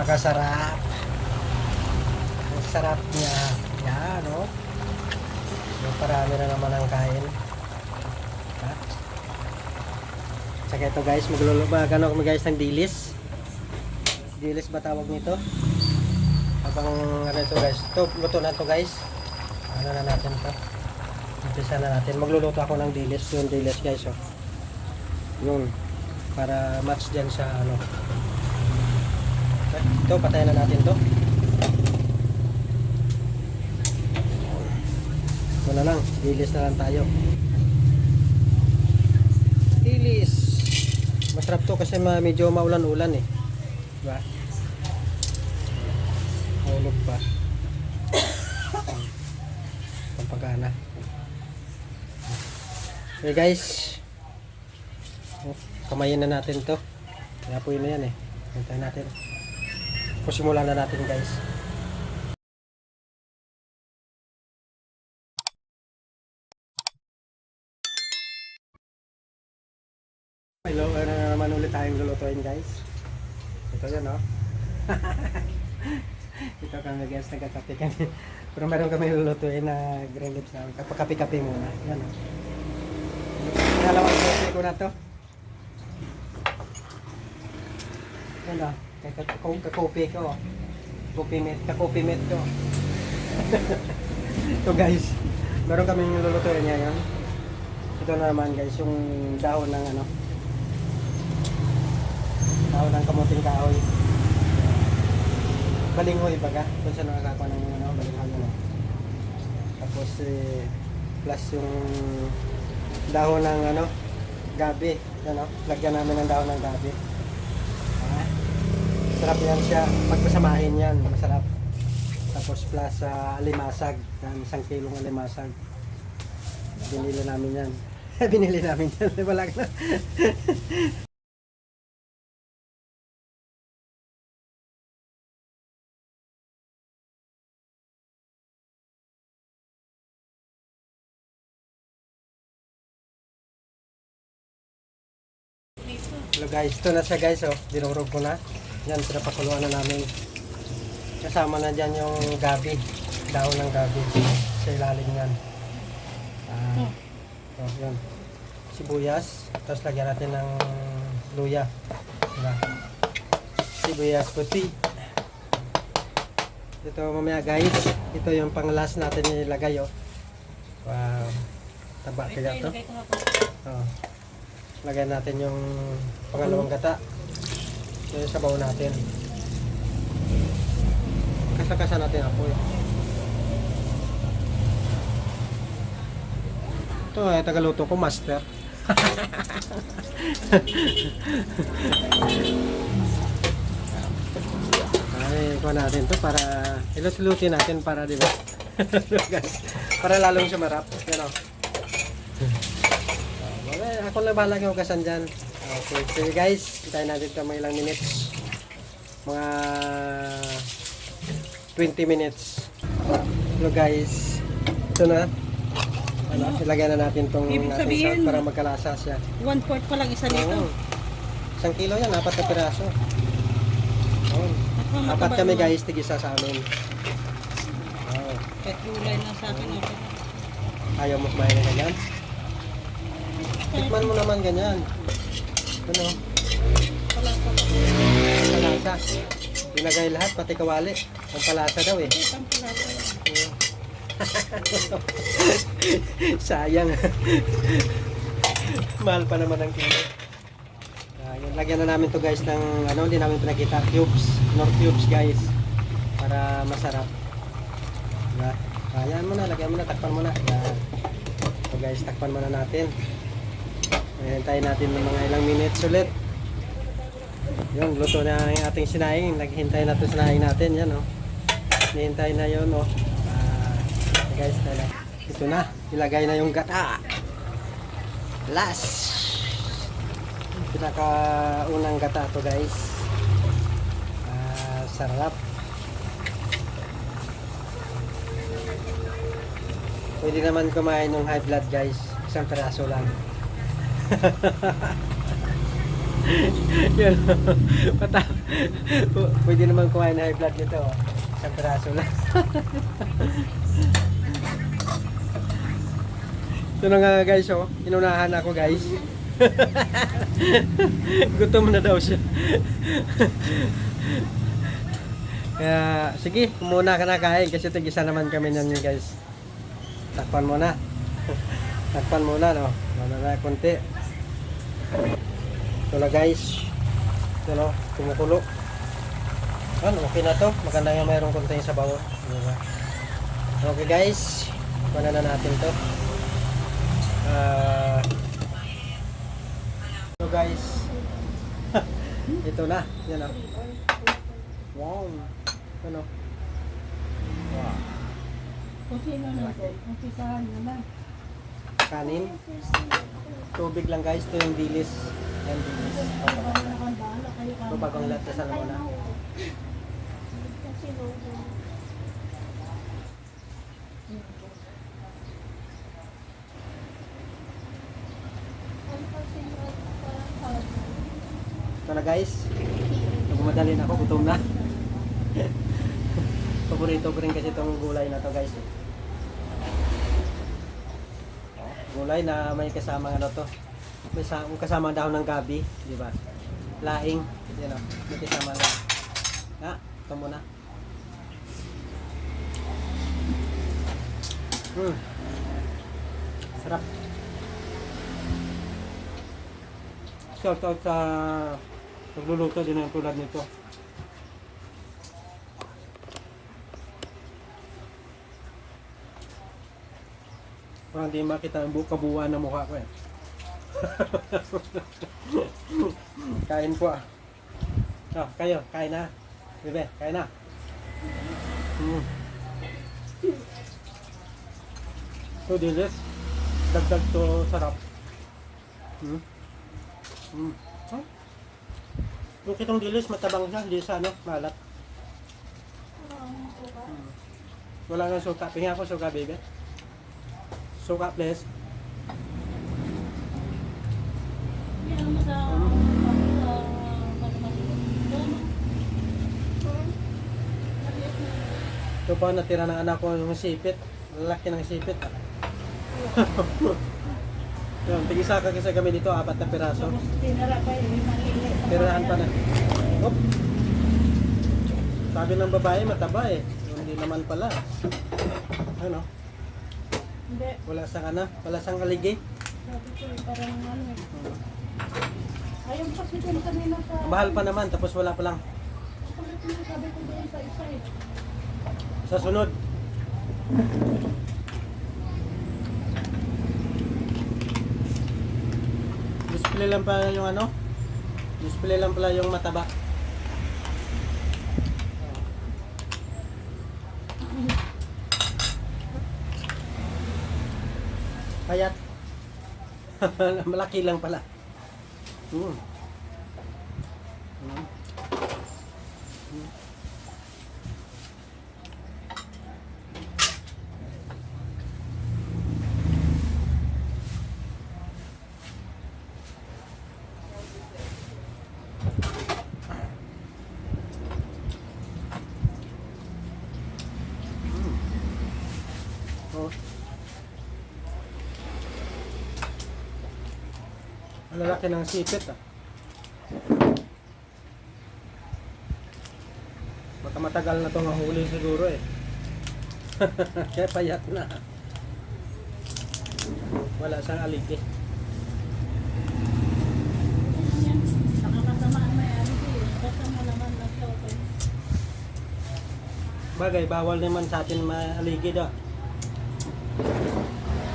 Napakasarap. Ang sarap niya. Yan, no? Yung parami na naman ang kain. Ha? Tsaka ito guys, magluluba. Gano kami guys ng dilis. Dilis ba tawag nito? Habang ano ito guys. Ito, luto na to guys. Ano na natin to? Umpisa na natin. Magluluto ako ng dilis. Yung dilis guys, oh. Yun. Para match dyan sa ano. Ito, patayin na natin to. Ito na lang. Dilis na lang tayo. Dilis. Masarap to kasi medyo maulan-ulan eh. Diba? Mahulog pa. Pampagana. Okay guys. Oh, kamayin na natin to. Kaya po yun na yan eh. Hintayin natin. Pusimulan na natin guys. Hello, ano na naman ulit tayong lulutuin guys. Ito yun no. Ito kami guys, nagkakape kami. Pero meron kami lulutuin na green lips na kapakape-kape muna. Yan o. Dalawang kopi ko na to. Yan o. Kakopi ko. Kopi met. Kakopi met ko. Ito guys. Meron kami lulutuin ngayon. Ito na naman guys, yung dahon ng ano. Dahon ng kamuting kahoy. Balinghoy baga. Kung saan nakakakuha ng ano, balinghoy ano. Tapos eh, plus yung dahon ng ano, gabi. Ano, lagyan namin ng dahon ng gabi. Ah, sarap yan siya. Pagpasamahin yan, masarap. Tapos plus sa alimasag, ng isang kilong alimasag. Binili namin yan. Binili namin yan. Wala na. Hello guys, ito na siya guys oh. Dinurog ko na. Yan, pinapakuluan na namin. Kasama na dyan yung gabi. Dahon ng gabi. Sa ilalim yan. Ah, oh, yan. Sibuyas. Tapos lagyan natin ng luya. Diba? Sibuyas puti. Ito mamaya guys. Ito yung pang last natin nilagay oh. Wow. Taba kaya to. Oh. Lagyan natin yung pangalawang gata. Yung sabaw natin. Kasakasa natin apoy. Ito ay tagaluto ko, master. ay, kuha natin to para ilut-lutin natin para, di ba? para lalong sumarap. Yan o. Okay, ako na bahala yung hugasan dyan. Okay, sige guys, hintayin natin ito mga ilang minutes. Mga 20 minutes. Hello guys, ito na. Ano, ilagay na natin itong Ibig ating sabihin- salt para magkalasa siya. One fourth pa lang isa nito. Oo. Isang kilo yan, apat na piraso. Oo. Ako, Apat kami guys, tigisa sa amin. Oo. Kahit gulay na sa akin. Okay. Ayaw mo kumain na ganyan? Tikman mo naman ganyan. Ano? Wala pa pa. Palasa. Binagay lahat, pati kawali. Ang palasa daw eh. Palasa. Sayang. Mahal pa naman ang kilo. Ayan, lagyan na namin to guys ng ano, hindi namin pinakita. Cubes. Nor cubes guys. Para masarap. Diba? Ayan mo na, lagyan mo na, takpan mo na. Ayan. So guys, takpan muna natin. Hintayin natin ng mga ilang minutes ulit. Yun, luto na ang ating sinaing. Naghintay na ito sinaing natin. Yan, oh. Hinihintay na yun, oh. Ah, guys, tala. Ito na. Ilagay na yung gata. Last. Pinakaunang gata to guys. Ah, sarap. Pwede naman kumain ng high blood guys. Isang peraso lang. Yun. Pata. Pwede naman kumain na high blood nito. oh. Isang piraso lang. Ito na nga guys, oh. Inunahan ako guys. Gutom na daw siya. Kaya, sige, muna ka na kain kasi tigisa naman kami nan guys. Takpan muna. Takpan muna, no? Wala na konti. Ito na guys. Ito no, kumukulo. Ano, okay na to. Maganda yung mayroong konting sabaw. Diba? Okay guys. Kuha na natin to. Ah... so guys. Ito na. Yan o. Wow. Ano? Wow. Sino na umpisahan mo na. Kanin. Tubig lang guys. Ito yung dilis. Yan dilis. Ito bagong lahat sa muna. Ito na guys. Nagmamadalin ako. Gutom na. Paborito ko rin kasi itong gulay na to guys. Gulay na may kasama ano to. May sa- kasama dahon ng gabi, di ba? Laing, yan o. May kasama na. Ha, ito muna. Hmm. Sarap. Shout out sa nagluluto din ng tulad nito. Parang di makita ang bu- kabuuan ng mukha ko eh. kain po ah. Oh, kayo, kain na. Bebe, kain na. Mm. So dilis. Dagdag to sarap. Hmm. Mm. Huh? Yung kitong dilis, matabang siya, hindi sa ano, malat. Mm. Wala nga suka. Pinga ko suka, baby. Suka, please. Ito pa natira ng anak ko yung sipit. Lalaki ng sipit. Yun, tigisa ka kasi kami dito, apat na piraso. Tinara pa yun. Tirahan pa na. Op. Sabi ng babae, mataba eh. Hindi naman pala. Ano? Hindi. Wala sang ano? Wala sang aligi. Sabi ko, parang ano. Ayun kasi din kanina sa... Mahal pa naman, tapos wala pa lang. Kulit mo, sabi ko doon sa isa eh. Sa sunod. Display lang pala yung ano? Display lang pala yung mataba. Payat. Malaki lang pala. Mm. Mm. Oh. Ang lalaki ng sipit ah. Baka matagal na itong huli siguro eh. Kaya payat na. Wala siyang siya, okay. Bagay, bawal naman sa atin maaligi daw.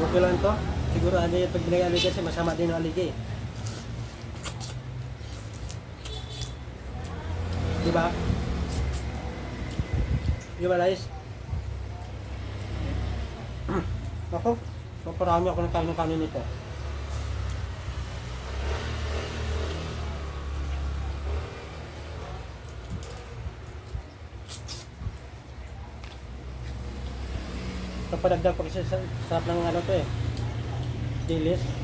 Okay lang to. Siguro ano yung pag binag-aligi kasi masama din ang aligi. Di ba? Di ba, Lais? Ako, paparami ako ng kanin-kanin nito. Kapadagdag pa kasi sa sarap ng ano to eh. Dilis.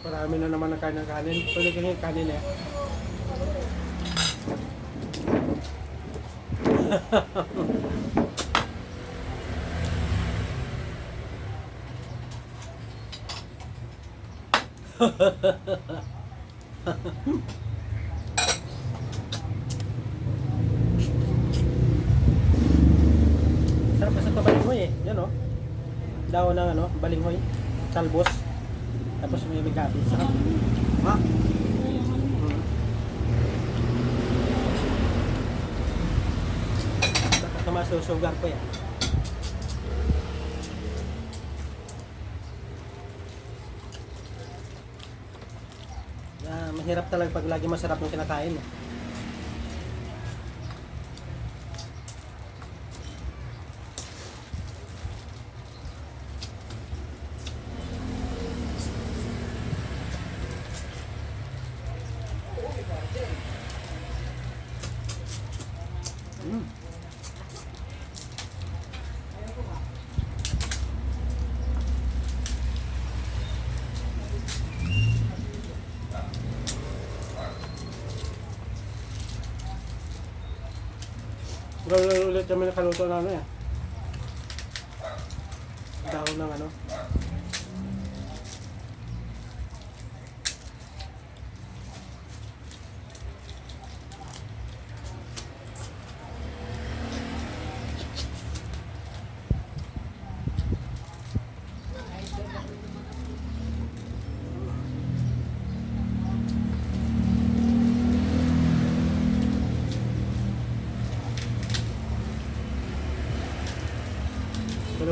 Marami na naman ang kain ng kanin. Pwede kang yung kanin eh. Sarap kasi ito balinghoy eh. Yan oh. Daon ng ano, balinghoy. Talbos. Tapos may bigabi. Sarap. Ha? Mm. Baka masusugar ko yan. Ah, mahirap talaga pag lagi masarap yung kinakain. Eh. Mm. Gawin ulit kami nakaluto na ano eh.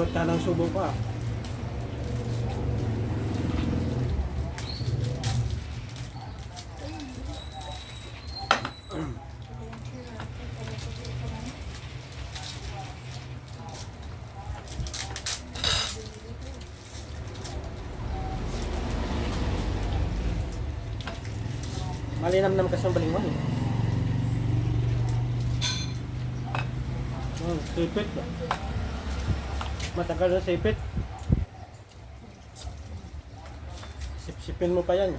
Ka ng subo pa. Malinamnam kasi ang balingwan eh. Hmm, sipit. Matagal na sipit. Sipsipin mo pa yan.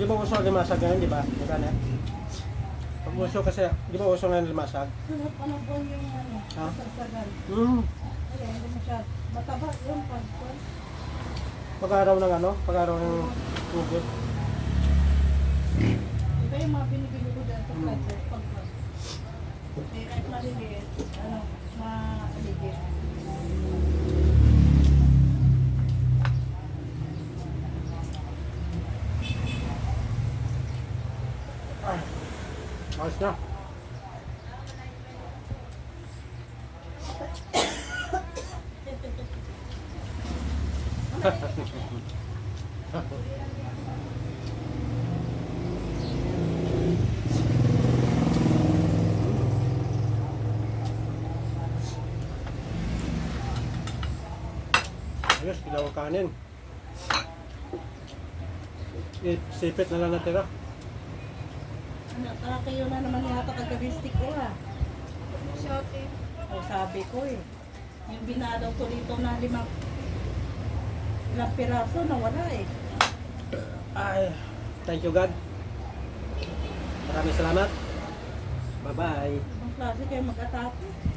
Di ba uso ang limasag ngayon, di ba? Di ba na? Pag uso kasi, di ba uso ngayon limasag? Sunod ano po yung ano, Ha? kasagsagan. Hmm. Ay, hindi masyad. Mataba yung pag Pag-araw ng ano? Pag-araw ng tubig. Iba yung mga binibili ko dyan sa Hmm. plaza, pag pag. Eh, kahit maliliit, ano, maaligit. Ayos na. Ayos, kilaw ang kanin. Sipit na lang natira. Ano, kayo na naman yata kagaristik ko ah. Shouting. O sabi ko eh. Yung binadaw ko dito na limang ilang piraso nawala eh. Ay, thank you God. Maraming salamat. Bye-bye. Ibang klase kayo mag-atake.